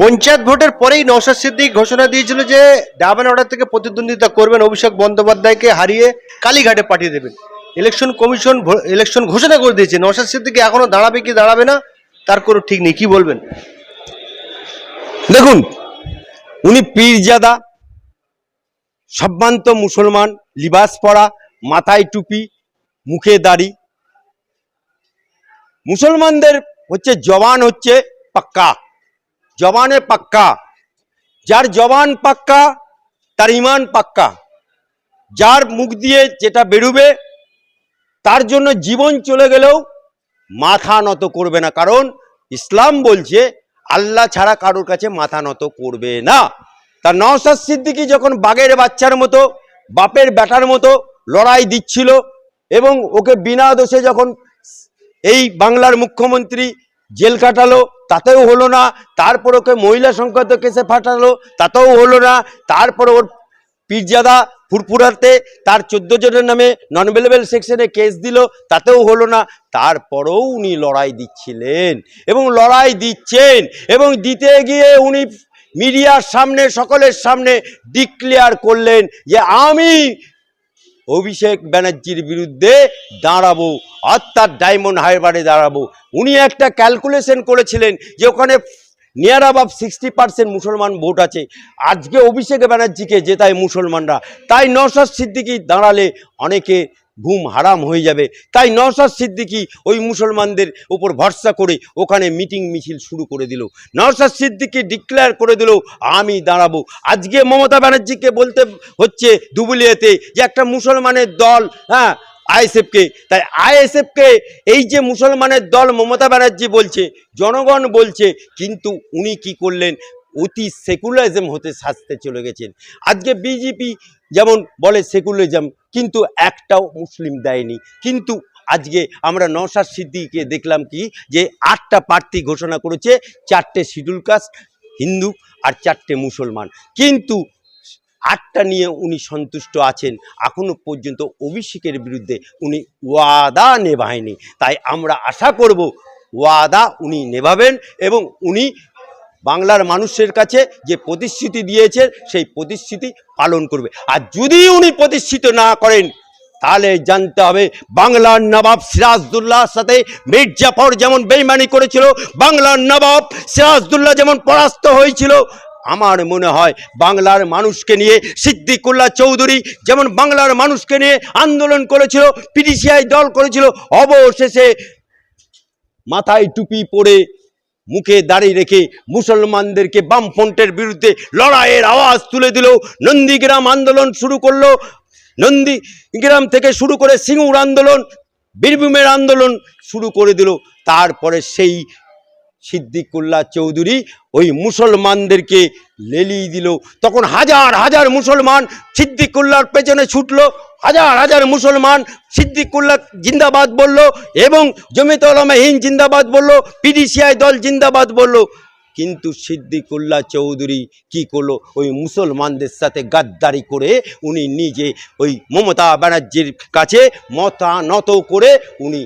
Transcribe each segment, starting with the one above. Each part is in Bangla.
পঞ্চায়েত ভোটের পরেই নওশাদ সিদ্দিক ঘোষণা দিয়েছিল যে ডাবল অর্ডার থেকে প্রতিদ্বন্দ্বিতা করবেন অভিষেক বন্দ্যোপাধ্যায়কে হারিয়ে কালীঘাটে পাঠিয়ে দেবেন। ইলেকশন কমিশন ইলেকশন ঘোষণা করে দিয়েছে। নওশাদ সিদ্দিক এখনও দাঁড়াবে কি দাঁড়াবে না, তার কোনো ঠিক নেই। কি বলবেন? দেখুন, উনি পীরজাদা সম্ভ্রান্ত মুসলমান, লিবাস পরা মাথায় টুপি, মুখে দাড়ি। মুসলমানদের হচ্ছে জবান হচ্ছে পাক্কা। জবানে পাক্কা। যার জবান পাক্কা, তার ইমান পাক্কা। যার মুখ দিয়ে যেটা বেরোবে, তার জন্য জীবন চলে গেলেও মাথা নত করবে না। কারণ ইসলাম বলছে, আল্লাহ ছাড়া কারোর কাছে মাথা নত করবে না। তার নওসাদ সিদ্দিকি যখন বাঘের বাচ্চার মতো, বাপের ব্যাটার মতো লড়াই দিচ্ছিল এবং ওকে বিনা দোষে যখন এই বাংলার মুখ্যমন্ত্রী জেল কাটালো, তাতেও হলো না। তারপর ওকে মহিলা সংক্রান্ত কেসে ফাটালো, তাতেও হলো না। তারপর ওর পীরজাদা ফুরফুরাতে তার চোদ্দ জনের নামে নন অ্যাভেলেবেল সেকশনে কেস দিল, তাতেও হলো না। তারপরেও উনি লড়াই দিচ্ছিলেন এবং লড়াই দিচ্ছেন এবং দিতে গিয়ে উনি মিডিয়ার সামনে, সকলের সামনে ডিক্লেয়ার করলেন যে আমি অভিষেক ব্যানার্জির বিরুদ্ধে দাঁড়াবো অর্থাৎ ডায়মন্ড হারবারে দাঁড়াবো। উনি একটা ক্যালকুলেশন করেছিলেন যে ওখানে নিয়ার অ্যাবাভ সিক্সটি পার্সেন্ট মুসলমান ভোট আছে। আজকে অভিষেক ব্যানার্জিকে জেতায় মুসলমানরা। তাই নওশাদ সিদ্দিকি দাঁড়ালে অনেকে ঘুম হারাম হয়ে যাবে। তাই নওশাদ সিদ্দিকি ওই মুসলমানদের উপর ভরসা করে ওখানে মিটিং মিছিল শুরু করে দিল। নওশাদ সিদ্দিকি ডিক্লেয়ার করে দিল, আমি দাঁড়াবো। আজকে মমতা ব্যানার্জিকে বলতে হচ্ছে দুবুলিয়াতে যে একটা মুসলমানের দল হ্যাঁ আইএসএফকে। তাই আইএসএফকে এই যে মুসলমানের দল মমতা ব্যানার্জি বলছে, জনগণ বলছে, কিন্তু উনি কি করলেন? অতি সেকুলারিজম হতে সাজতে চলে গেছেন। আজকে বিজেপি যেমন বলে সেকুলারিজম, কিন্তু একটাও মুসলিম দেয়নি। কিন্তু আজকে আমরা নওশাদ সিদ্দিকে দেখলাম কি, যে আটটা প্রার্থী ঘোষণা করেছে, চারটে শিডিউল কাস্ট, হিন্দু আর চারটে মুসলমান। কিন্তু আটটা নিয়ে উনি সন্তুষ্ট আছেন, এখনও পর্যন্ত অভিষেকের বিরুদ্ধে উনি ওয়াদা নেভায়নি। তাই আমরা আশা করব, ওয়াদা উনি নেভাবেন এবং উনি বাংলার মানুষের কাছে যে প্রতিশ্রুতি দিয়েছে সেই প্রতিশ্রুতি পালন করবে। আর যদি উনি প্রতিষ্ঠিত না করেন, তাহলে জানতে হবে বাংলার নবাব সিরাজদুল্লাহর সাথে মির্জাফর যেমন বেইমানি করেছিল, বাংলার নবাব সিরাজদুল্লাহ যেমন পরাস্ত হয়েছিল, আমার মনে হয় বাংলার মানুষকে নিয়ে সিদ্দিকুল্লাহ চৌধুরী যেমন বাংলার মানুষকে নিয়ে আন্দোলন করেছিল পিডিসিআই দল করেছিল, অবশেষে মাথায় টুপি পরে মুখে দাঁড়িয়ে রেখে মুসলমানদেরকে বামফ্রন্টের বিরুদ্ধে লড়াইয়ের আওয়াজ তুলে দিল। নন্দীগ্রাম আন্দোলন শুরু করল। নন্দীগ্রাম থেকে শুরু করে সিঙ্গুর আন্দোলন, বীরভূমের আন্দোলন শুরু করে দিল। তারপরে সেই সিদ্দিকুল্লাহ চৌধুরী ওই মুসলমানদেরকে লেলিয়ে দিল। তখন হাজার হাজার মুসলমান সিদ্দিকুল্লাহর পেছনে ছুটলো, হাজার হাজার মুসলমান সিদ্দিকুল্লাহ জিন্দাবাদ বলল এবং জমিত হিন জিন্দাবাদ বলল, পিডিসিআই দল জিন্দাবাদ বলল। কিন্তু সিদ্দিকুল্লাহ চৌধুরী কি করল? ওই মুসলমানদের সাথে গাদ্দারি করে উনি নিজে ওই মমতা ব্যানার্জির কাছে মতা নত করে উনি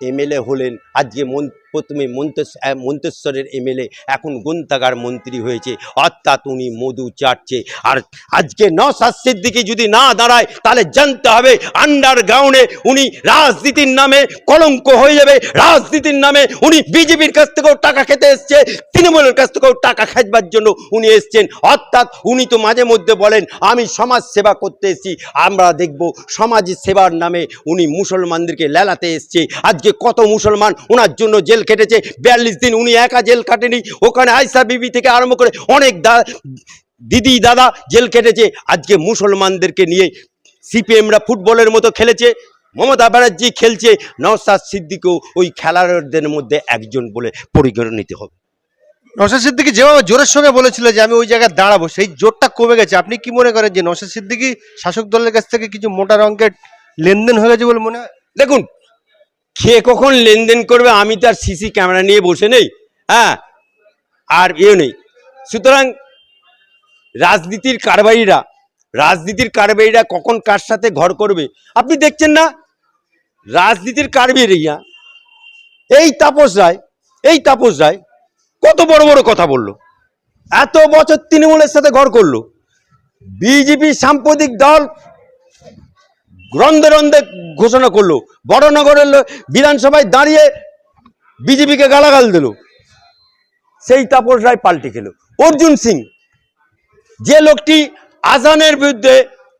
এমএলএ হলেন। আজকে মন প্রথমে মন্তেশ মন্তেশ্বরের এমএলএ, এখন গ্রন্থাগার মন্ত্রী হয়েছে। অর্থাৎ উনি মধু চাটছে। আর আজকে নসাদ দিকে যদি না দাঁড়ায়, তাহলে জানতে হবে আন্ডারগ্রাউন্ডে উনি রাজনীতির নামে কলঙ্ক হয়ে যাবে। রাজনীতির নামে উনি বিজেপির কাছ থেকেও টাকা খেতে এসছে। তৃণমূলের কাছ থেকেও টাকা খাজবার জন্য উনি এসছেন। অর্থাৎ উনি তো মাঝে মধ্যে বলেন, আমি সমাজ সেবা করতে এসেছি। আমরা দেখব সমাজ সেবার নামে উনি মুসলমানদেরকে লেলাতে এসছে। আজকে কত মুসলমান ওনার জন্য জেল কেটেছে বিয়াল্লিশ দিন উনি একা জেল কাটেনি। ওখানে আয়সা বিবি থেকে আরম্ভ করে অনেক দিদি দাদা জেল কেটেছে আজকে মুসলমানদেরকে নিয়ে সিপিএমরা ফুটবলের মতো খেলেছে। মমতা ব্যানার্জি খেলছে। নওসাদ সিদ্দিকও ওই খেলোয়াড়দের মধ্যে একজন বলে পরিগণিত হবে। নওশাদ সিদ্দিকি যেভাবে জোরের সঙ্গে বলেছিল যে আমি ওই জায়গায় দাঁড়াবো সেই জোরটা কমে গেছে। আপনি কি মনে করেন যে নওশাদ সিদ্দিকি শাসক দলের কাছ থেকে কিছু মোটা অঙ্কের লেনদেন হয়ে গেছে বলে মনে হয়? দেখুন কে কখন লেনদেন করবে আমি তার সিসি ক্যামেরা নিয়ে বসে নেই হ্যাঁ? আর ইয়ে নেই। সুতরাং রাজনীতির কারবারিরা রাজনীতির কারবারিরা কখন কার সাথে ঘর করবে? আপনি দেখছেন না? রাজনীতির কারবারিরা, এই তাপস রায়, এই তাপস রায় কত বড় বড় কথা বলল। এত বছর তৃণমূলের সাথে ঘর করল। বিজেপি সাম্প্রতিক দল রন্ধে রন্ধে ঘোষণা করল। বড়নগরের বিধানসভায় দাঁড়িয়ে বিজেপিকে গালাগাল দিল। সেই তাপস রায় পাল্টে খেলো। অর্জুন সিং, যে লোকটি আজানের বিরুদ্ধে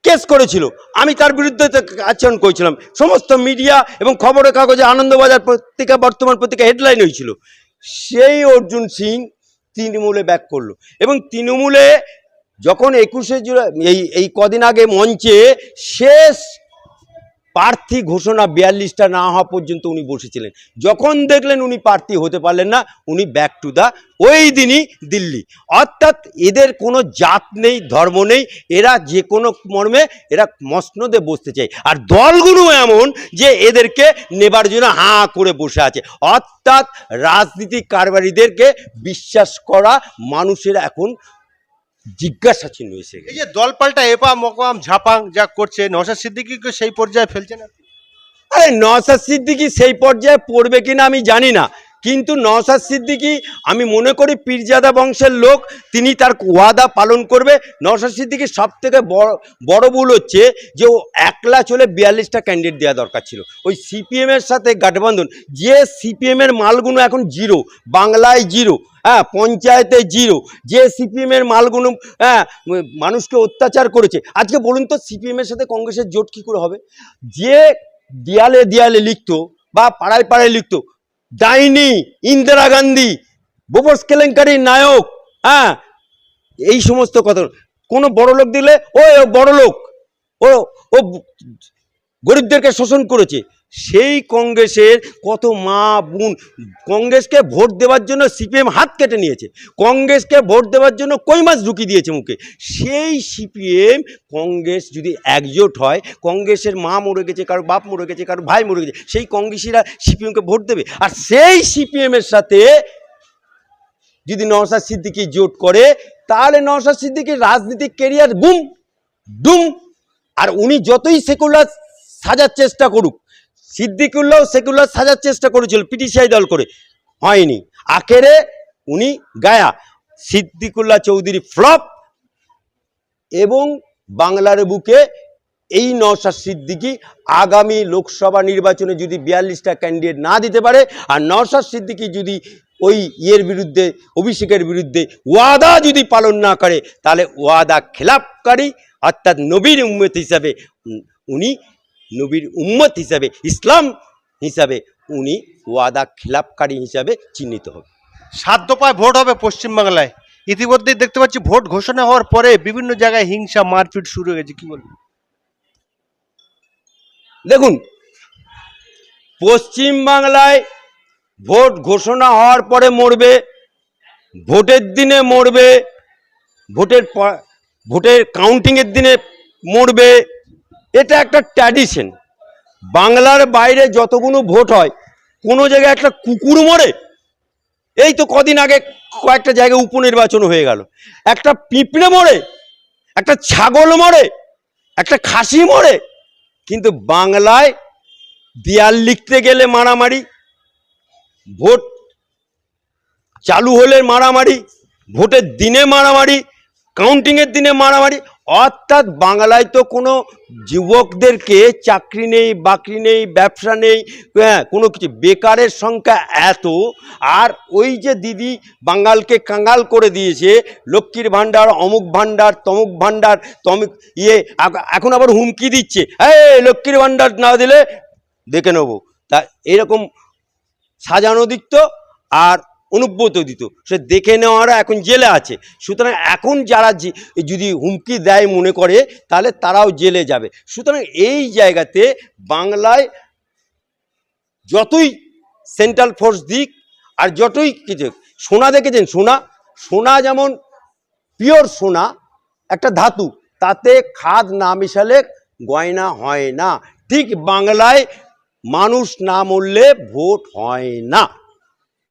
কেস করেছিল, আমি তার বিরুদ্ধে আচরণ করেছিলাম। সমস্ত মিডিয়া এবং খবরের কাগজে আনন্দবাজার পত্রিকা, বর্তমান পত্রিকা হেডলাইন হয়েছিল। সেই অর্জুন সিং তৃণমূলে ব্যাক করল এবং তৃণমূলে যখন একুশে জুলাই, এই এই কদিন আগে মঞ্চে শেষ প্রার্থী ঘোষণা বিয়াল্লিশটা না হওয়া পর্যন্ত উনি বসেছিলেন। যখন দেখলেন উনি প্রার্থী হতে পারলেন না, উনি ব্যাক টু দা ওই দিনই দিল্লি। অর্থাৎ এদের কোনো জাত নেই, ধর্ম নেই, এরা যে কোনো মর্মে এরা মসনদে বসতে চায়। আর দলগুলো এমন যে এদেরকে নেবার জন্য হাঁ করে বসে আছে। অর্থাৎ রাজনীতিক কারবারিদেরকে বিশ্বাস করা মানুষের এখন জিজ্ঞাসা চিহ্ন এসে গেছে। এই যে দল পাল্টা এপা মকাম ঝাপাং যা করছে নওশাদ সিদ্দিকিকে সেই পর্যায়ে ফেলছে না? আরে নসাদ সিদ্দিকি সেই পর্যায়ে পড়বে কিনা আমি জানি না। কিন্তু নওসাদ সিদ্দিকি, আমি মনে করি পীরজাদা বংশের লোক, তিনি তার ওয়াদা পালন করবে। নওসাদ সিদ্দিকির সব থেকে বড় বড় ভুল হচ্ছে যে ও একলা চলে বিয়াল্লিশটা ক্যান্ডিডেট দেওয়া দরকার ছিল। ওই সিপিএমের সাথে গাঠবন্ধন, যে সিপিএমের মালগুলো এখন জিরো বাংলায় জিরো হ্যাঁ পঞ্চায়েতে জিরো যে সিপিএমের মালগুলো হ্যাঁ মানুষকে অত্যাচার করেছে। আজকে বলুন তো সিপিএমের সাথে কংগ্রেসের জোট কী করে হবে? যে দেয়ালে দেয়ালে লিখতো বা পাড়ায় পাড়ায় লিখতো ডাইনি ইন্দিরা গান্ধী বোবস কেলেঙ্কারি নায়ক হ্যাঁ? এই সমস্ত কথা। কোনো বড় লোক দিলে ও বড় লোক। ও ও গরিবদেরকে শোষণ করেছে। সেই কংগ্রেসের কত মা বোন কংগ্রেসকে ভোট দেওয়ার জন্য সিপিএম হাত কেটে নিয়েছে। কংগ্রেসকে ভোট দেওয়ার জন্য কই মাছ ঢুকিয়ে দিয়েছে মুখে? সেই সিপিএম কংগ্রেস যদি একজোট হয়, কংগ্রেসের মা মরে গেছে, কারও বাপ মরে গেছে, কারও ভাই মরে গেছে, সেই কংগ্রেসিরা সিপিএমকে ভোট দেবে। আর সেই সিপিএমের সাথে যদি নওশাদ সিদ্দিকি জোট করে, তাহলে নওশাদ সিদ্দিকির রাজনীতিক কেরিয়ার গুম ডুম আর উনি যতই সেকুলার সাজার চেষ্টা করুক সিদ্দিকুল্লাহ সেকুলার সাজার চেষ্টা করেছিল পিটিসিআই দল করে। হয়নি। আখেরে উনি গায়া। সিদ্দিকুল্লাহ চৌধুরী ফ্লপ এবং বাংলার বুকে এই নওশাদ সিদ্দিকি আগামী লোকসভা নির্বাচনে যদি বিয়াল্লিশটা ক্যান্ডিডেট না দিতে পারে, আর নওশাদ সিদ্দিকি যদি ওই ইয়ের বিরুদ্ধে, অভিষেকের বিরুদ্ধে ওয়াদা যদি পালন না করে, তাহলে ওয়াদা খেলাপকারী, অর্থাৎ নবীর উম্মত হিসাবে উনি নবীর উম্মত হিসাবে ইসলাম হিসাবে উনি ওয়াদা খেলাপকারী হিসাবে চিহ্নিত হবে। সাত দফায় ভোট হবে পশ্চিমবাংলায়। ইতিমধ্যেই দেখতে পাচ্ছি ভোট ঘোষণা হওয়ার পরে বিভিন্ন জায়গায় হিংসা মারপিট শুরু হয়ে গেছে। কি বলবেন দেখুন পশ্চিম বাংলায় ভোট ঘোষণা হওয়ার পরে মরবে ভোটের দিনে মরবে ভোটের ভোটের কাউন্টিংয়ের দিনে মরবে এটা একটা ট্র্যাডিশন বাংলার বাইরে যতগুলো ভোট হয়, কোনো জায়গায় একটা কুকুর মরে, এই তো কদিন আগে কয়েকটা জায়গায় উপনির্বাচন হয়ে গেল। একটা পিঁপড়ে মরে, একটা ছাগল মরে, একটা খাসি মরে, কিন্তু বাংলায় দেয়াল লিখতে গেলে মারামারি, ভোট চালু হলে মারামারি, ভোটের দিনে মারামারি কাউন্টিংয়ের দিনে মারামারি অর্থাৎ বাংলায় তো কোনো যুবকদেরকে চাকরি নেই, বাকরি নেই, ব্যবসা নেই হ্যাঁ কোনো কিছু। বেকারের সংখ্যা এত, আর ওই যে দিদি বাঙালকে কাঙ্গাল করে দিয়েছে, লক্ষ্মীর ভাণ্ডার, অমুক ভাণ্ডার, তমুক ভাণ্ডার, তমুক ইয়ে এখন আবার হুমকি দিচ্ছে। এই, লক্ষ্মীর ভাণ্ডার না দিলে দেখে নেব। তা এরকম সাজানো দিত আর অনুব্রত দিত। সে দেখে নেওয়ারা এখন জেলে আছে। সুতরাং এখন যারা যদি হুমকি দেয় মনে করে, তাহলে তারাও জেলে যাবে। সুতরাং এই জায়গাতে বাংলায় যতই সেন্ট্রাল ফোর্স দিক, আর যতই কিছু সোনা দেখেছেন? সোনা সোনা যেমন পিওর সোনা, একটা ধাতু, তাতে খাদ না মিশালে গয়না হয় না। ঠিক বাংলায় মানুষ না মরলে ভোট হয় না।